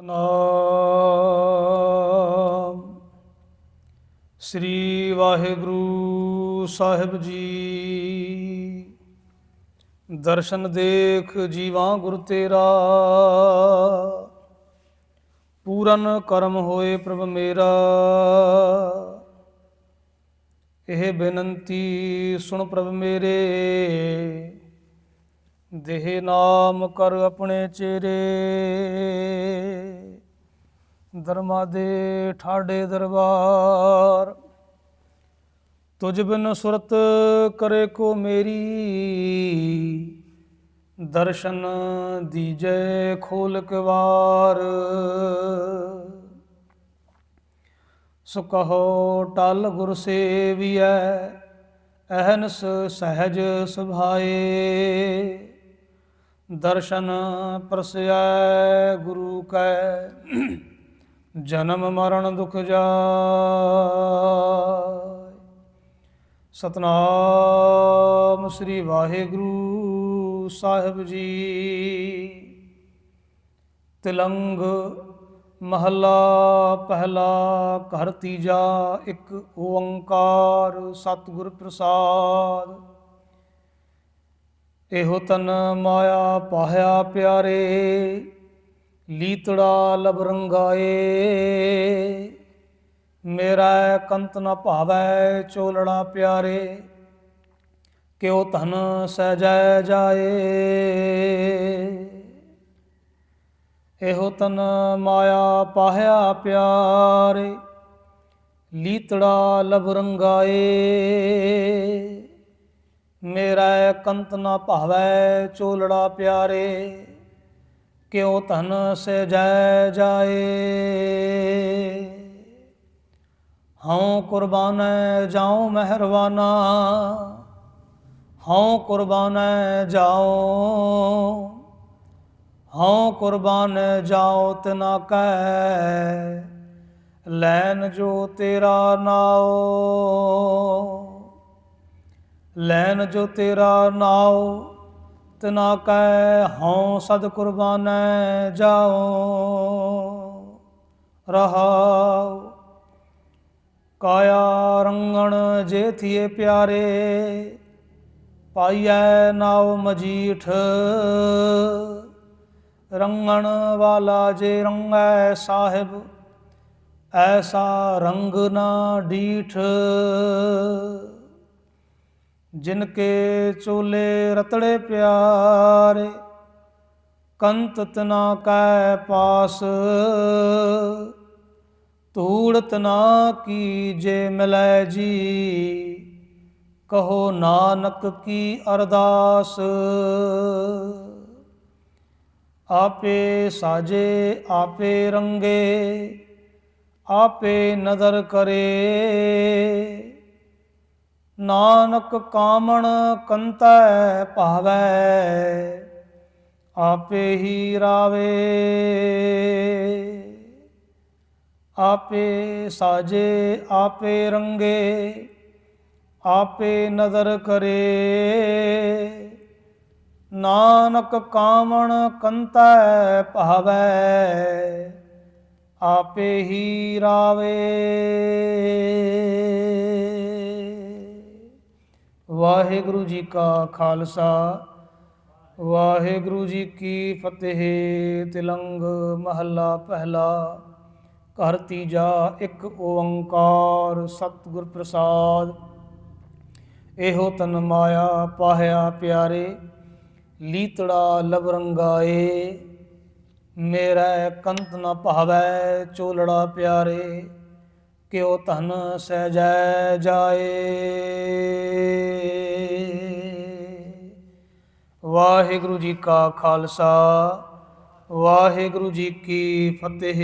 ਸਤਨਾਮ। ਸ੍ਰੀ ਵਾਹਿਗੁਰੂ ਸਾਹਿਬ ਜੀ। ਦਰਸ਼ਨ ਦੇਖ ਜੀਵਾਂ ਗੁਰ ਤੇਰਾ। ਪੂਰਨ ਕਰਮ ਹੋਏ ਪ੍ਰਭ ਮੇਰਾ। ਇਹ ਬੇਨਤੀ ਸੁਣ ਪ੍ਰਭ ਮੇਰੇ। ਦੇਹ ਨਾਮ ਕਰ ਆਪਣੇ ਚਿਰੇ। ਦਰਮਾ ਦੇ ਠਾਡੇ ਦਰਬਾਰ। ਤੁਝ ਬਿਨ ਸੁਰਤ ਕਰੇ ਕੋ ਮੇਰੀ। ਦਰਸ਼ਨ ਦੀਜੈ ਖੋਲ ਕਵਾਰ। ਸੋ ਕਹੋ ਟਲ ਗੁਰ ਸੇਵੀਐ, ਅਹਨਸ ਸਹਿਜ ਸੁਭਾਏ। ਦਰਸ਼ਨ ਪ੍ਰਸਯੈ ਗੁਰੂ ਕੈ। ਜਨਮ ਮਰਨ ਦੁਖ ਜਾਇ ਸਤਨਾਮ ਸ੍ਰੀ ਵਾਹਿਗੁਰੂ ਸਾਹਿਬ ਜੀ। ਤਿਲੰਗ ਮਹੱਲਾ ਪਹਿਲਾ ਘਰ ਤੀਜਾ ਇੱਕ ਓੰਕਾਰ ਸਤਿਗੁਰ ਪ੍ਰਸਾਦ। ਇਹੋ ਤਨ ਮਾਇਆ ਪਾਹਿਆ ਪਿਆਰੇ, ਲੀਤੜਾ ਲਬ ਰੰਗਾਏ। ਮੇਰਾ ਕੰਤ ਨ ਭਾਵੈ ਚੋਲੜਾ ਪਿਆਰੇ, ਕਿਉ ਧਨ ਸਹਿਜੈ ਜਾਏ। ਇਹੋ ਤਨ ਮਾਇਆ ਪਾਹਿਆ ਪਿਆਰੇ, ਲੀਤੜਾ ਲਬ ਰੰਗਾਏ। ਮੇਰਾ ਕੰਤ ਨਾ ਭਾਵੈ ਚੋਲੜਾ ਪਿਆਰੇ, ਕਿਉ ਧਨ ਸਹਿਜੈ ਜਾਏ? ਹਉ ਕੁਰਬਾਨੈ ਜਾਉ ਮਹਿਰਵਾਨਾ ਹਉ ਕੁਰਬਾਨੈ ਜਾਉ, ਹਉ ਕੁਰਬਾਨ ਜਾਉ ਤਨਾ ਕਹਿ ਲੈਨ ਜੋ ਤੇਰਾ ਨਾਉ। ਲੈਨ ਜੋ ਤੇਰਾ ਨਾਉ ਤਨਾ ਕੈ ਹਉ ਸਦ ਕੁਰਬਾਨੈ ਜਾਉ। ਰਹਾਉ, ਕਾਇਆ ਰੰਗਣ ਜੇ ਥੀਏ ਪਿਆਰੇ, ਪਾਈਐ ਨਾਉ ਮਜੀਠ। ਰੰਗਣ ਵਾਲਾ ਜੇ ਰੰਗੈ ਸਾਹਿਬ, ਐਸਾ ਰੰਗ ਨਾ ਡੀਠ। ਜਿਨ ਕੇ ਚੋਲੇ ਰਤੜੇ ਪਿਆਰੇ, ਕੰਤ ਤਨਾ ਕੈ ਪਾਸ ਧੂੜਤ ਨਾ ਕੀ ਜੇ ਮਿਲੈ ਜੀ, ਕਹੋ ਨਾਨਕ ਕੀ ਅਰਦਾਸ। ਆਪੇ ਸਾਜੇ, ਆਪੇ ਰੰਗੇ, ਆਪੇ ਨਦਰ ਕਰੇ। ਨਾਨਕ ਕਾਮਣ ਕੰਤੈ ਭਾਵੈ, ਆਪੇ ਹੀ ਰਾਵੇ। ਆਪੇ ਸਾਜੇ, ਆਪੇ ਰੰਗੇ, ਆਪੇ ਨਦਰ ਕਰੇ। ਨਾਨਕ ਕਾਮਣ ਕੰਤੈ ਭਾਵੈ, ਆਪੇ ਹੀ ਰਾਵੇ। ਵਾਹਿਗੁਰੂ ਜੀ ਕਾ ਖਾਲਸਾ, ਵਾਹਿਗੁਰੂ ਜੀ ਕੀ ਫਤਿਹ। ਤਿਲੰਗ ਮਹੱਲਾ ਪਹਿਲਾ, ਘਰ ਤੀਜਾ, ਇੱਕ ਓੰਕਾਰ ਸਤਿਗੁਰ ਪ੍ਰਸਾਦ। ਇਹੋ ਤਨ ਮਾਇਆ ਪਾਹਿਆ ਪਿਆਰੇ, ਲੀਤੜਾ ਲਬ ਰੰਗਾਏ ਮੇਰਾ ਕੰਤ ਨ ਭਾਵੈ ਚੋਲੜਾ ਪਿਆਰੇ। ਕਿਉ ਧਨ ਸਹਿਜੈ ਜਾਏ। ਵਾਹਿਗੁਰੂ ਜੀ ਕਾ ਖਾਲਸਾ ਵਾਹਿਗੁਰੂ ਜੀ ਕੀ ਫਤਿਹ।